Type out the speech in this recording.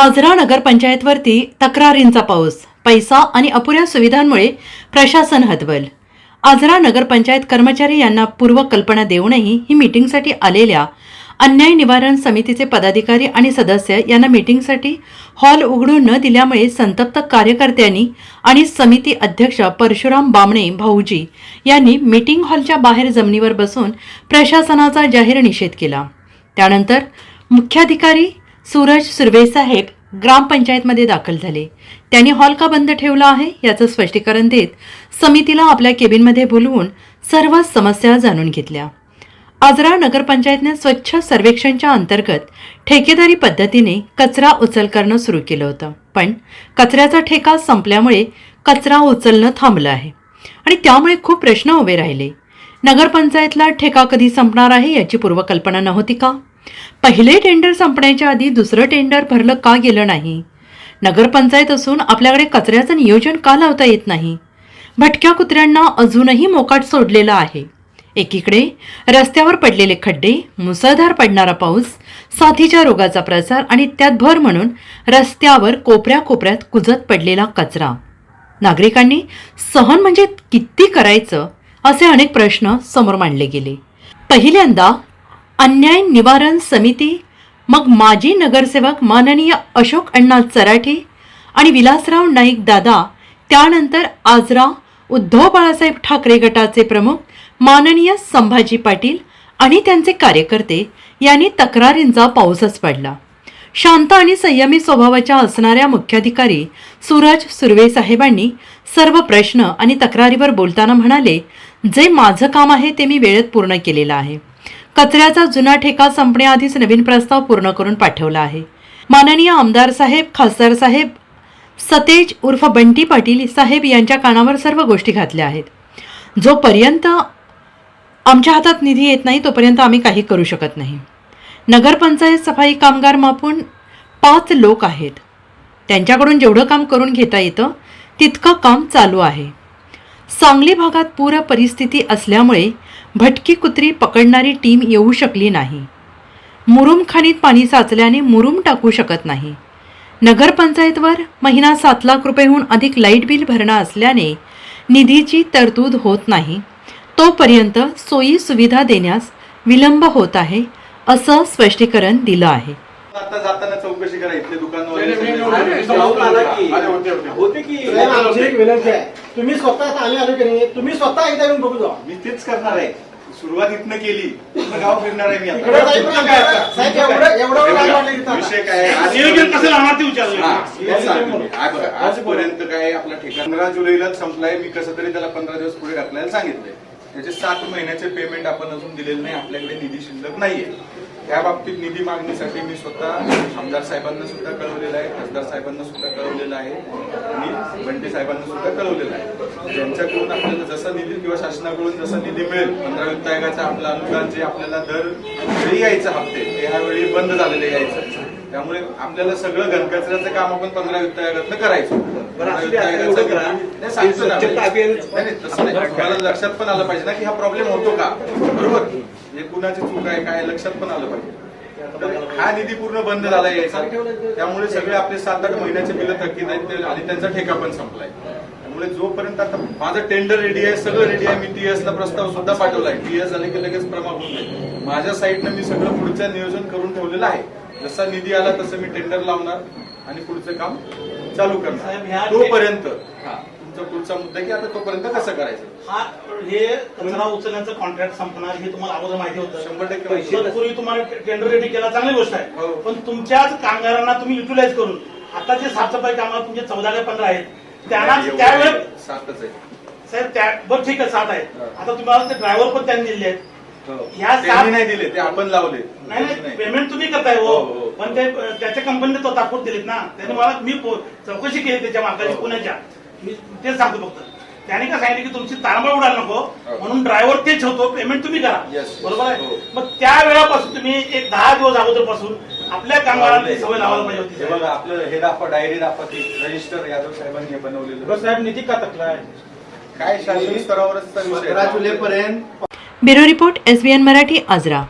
आजरा नगरपंचायतवरती तक्रारींचा पाऊस पैसा आणि अपुऱ्या सुविधांमुळे प्रशासन हतबल. आजरा नगरपंचायत कर्मचारी यांना पूर्वकल्पना देऊनही ही मीटिंगसाठी आलेल्या अन्याय निवारण समितीचे पदाधिकारी आणि सदस्य यांना मीटिंगसाठी हॉल उघडू न दिल्यामुळे संतप्त कार्यकर्त्यांनी आणि समिती अध्यक्ष परशुराम बामणे भाऊजी यांनी मीटिंग हॉलच्या बाहेर जमिनीवर बसून प्रशासनाचा जाहीर निषेध केला. त्यानंतर मुख्याधिकारी सूरज सुर्वेसाहेब ग्रामपंचायतमध्ये दाखल झाले. त्यांनी हॉल का बंद ठेवला आहे याचं स्पष्टीकरण देत समितीला आपल्या केबिनमध्ये बोलवून सर्व समस्या जाणून घेतल्या. आजरा नगरपंचायतने स्वच्छ सर्वेक्षणच्या अंतर्गत ठेकेदारी पद्धतीने कचरा उचल करणं सुरू केलं होतं. पण कचऱ्याचा ठेका संपल्यामुळे कचरा उचलणं थांबलं आहे आणि त्यामुळे खूप प्रश्न उभे राहिले. नगरपंचायतला ठेका कधी संपणार आहे याची पूर्वकल्पना नव्हती का? पहिले टेंडर संपण्याच्या आधी दुसरं टेंडर भरलं का गेलं नाही? नगरपंचायत असून आपल्याकडे कचऱ्याचं नियोजन का लावता येत नाही? भटक्या कुत्र्यांना अजूनही मोकाट सोडलेला आहे. एकीकडे रस्त्यावर पडलेले खड्डे मुसळधार पडणारा पाऊस साथीच्या रोगाचा प्रसार आणि त्यात भर म्हणून रस्त्यावर कोपऱ्या कोपऱ्यात कुजत पडलेला कचरा. नागरिकांनी सहन म्हणजे किती करायचं असे अनेक प्रश्न समोर मांडले गेले. पहिल्यांदा अन्याय निवारण समिती मग माजी नगरसेवक माननीय अशोक अण्णा चराठे आणि विलासराव नाईक दादा त्यानंतर आजरा उद्धव बाळासाहेब ठाकरे गटाचे प्रमुख माननीय संभाजी पाटील आणि त्यांचे कार्यकर्ते यांनी तक्रारींचा पाऊसच पडला. शांत आणि संयमी स्वभावाच्या असणाऱ्या मुख्याधिकारी सूरज सुर्वे साहेबांनी सर्व प्रश्न आणि तक्रारीवर बोलताना म्हणाले जे माझं काम आहे ते मी वेळेत पूर्ण केलेलं आहे. कचऱ्याचा जुना ठेका संपण्याआधीच नवीन प्रस्ताव पूर्ण करून पाठवला आहे. माननीय आमदार साहेब खासदार साहेब सतेज उर्फ बंटी पाटील साहेब यांच्या कानावर सर्व गोष्टी घातल्या आहेत. जोपर्यंत आमच्या हातात निधी येत नाही तोपर्यंत आम्ही काही करू शकत नाही. नगरपंचायत सफाई कामगार मापून पाच लोक आहेत. त्यांच्याकडून जेवढं काम करून घेता येतं तितकं काम चालू आहे. सांगली भागात पूर परिस्थिती असल्यामुळे भटकी कुत्री पकडणारी टीम येऊ शकली नाही मुरुम खाणीत पाणी साचल्याने मुरुम टाकू शकत नाही नगरपंचायतवर महिना सात लाख रुपयेहून अधिक लाइट बिल भरणं असल्याने निधीची तरतूद होत नाही तोपर्यंत सोयी सुविधा देण्यास विलंब होत आहे असं स्पष्टीकरण दिलं आहे आता जाताना चौकशी करा इथले होते होते की तुम्ही स्वतः आले आलो की नाही? तुम्ही स्वतः एकदा येऊन बघू जावा. मी तेच करणार आहे. सुरुवात इथनं केली. गाव फिरणार आहे मी इकडे आता जाईल पण आमच्या- साहेब एवढं एवढं वेळ लागला नाही तिथं आता. विषय काय आहे? आज- नियोजन कसं लावणार ते विचारलं हा, हे सांगतो. मी. आज बघा, आजपर्यंत काय आपला ठिकाण पंधरा जुलैला संपलाय. मी कसं तरी त्याला पंधरा दिवस पुढे ढकलायला सांगितलंय. त्याचे सात महिन्याचे पेमेंट आपण अजून दिलेलं नाही. आपल्याकडे निधी शिल्लक नाहीये. त्या बाबतीत निधी मागणीसाठी मी स्वतः आमदार साहेबांना सुद्धा कळवलेलं आहे खासदार साहेबांना सुद्धा कळवलेलं आहे आणि बंटी साहेबांना सुद्धा कळवलेलं आहे. ज्यांच्याकडून आपल्याला जसा निधी किंवा शासनाकडून जसा निधी मिळेल पंधरा वित्त आयोगाचं आपलं अनुदान जे आपल्याला दर वेळी यायचं हप्ते ते ह्यावेळी बंद झालेले यायचं. त्यामुळे आपल्याला सगळं घनकचऱ्याचं काम आपण पंधरा वित्त आयोगातनं करायचो सांगतो ना. नाही, तसं नाही. लक्षात पण आलं पाहिजे ना की हा प्रॉब्लेम होतो का? बरोबर? हे कुणाची चूक आहे काय लक्षात पण आलं पाहिजे. हा निधी पूर्ण बंद झाला यायचा त्यामुळे सगळे आपले सात आठ महिन्याचे बिलं थकीत आहेत आणि त्यांचा ठेका पण संपलाय. त्यामुळे जोपर्यंत आता माझं टेंडर रेडी आहे सगळं रेडी आहे मी टीएस ला प्रस्ताव सुद्धा पाठवलाय. टीएस झाले की लगेच प्रमा होऊन जाईल. माझ्या साईडनं मी सगळं पुढचं नियोजन करून ठेवलेलं आहे. जसा निधी आला तसं मी टेंडर लावणार आणि पुढचं काम चालू करणार. तोपर्यंत हा. तुमचा पुढचा मुद्दा की आता तोपर्यंत कसं करायचं? हा हे कचरा उचलण्याचं कॉन्ट्रॅक्ट संपणार हे तुम्हाला अगोदर माहिती होतं. शंभर टक्के माहिती पूर्वी तुम्हाला टेंडर रेडी केला चांगली गोष्ट हो. आहे पण तुमच्याच कामगारांना तुम्ही युटिलाइज करून आता जे साफसफाई कामाला तुमचे चौदा ते पंधरा आहेत त्यांना एवढं त्यावेळेस सातच आहे. साहेब त्या बरं ठीक आहे सात आहेत आता तुम्हाला ते ड्रायव्हर पण त्यांनी दिले आहेत. ह्या त्यांनी सात नाही दिले ते आपण लावले. नाही नाही पेमेंट तुम्ही करताय हो. हो, हो. पण ते त्याच्या कंपनीने तो ताकूत दिलीत ना. त्यांनी मला मी पो- चौकशी केली त्याच्या मालकाची पुण्याच्या. मी तेच सांगतो फक्त त्याने काय सांगितलं की तुमची तारंबळ उडायला नको म्हणून ड्रायव्हर तेच ठेवतो पेमेंट तुम्ही करा Yes, yes. बरोबर आहे हो. मग त्या वेळापासून तुम्ही एक दहा दिवस अगोदरपासून आपल्या कामगारांना ती सवय लावायला पाहिजे होती हे साहेब. बघा आपलं हे दाखवा डायरी दाखवा ती रजिस्टर यादव साहेबांनी हे बनवलेलं बरं साहेब निधी का तकलाय काय शासन स्तरावरच तर विषय आहे. जुलैपर्यंत bureau report S B N Marathi Ajara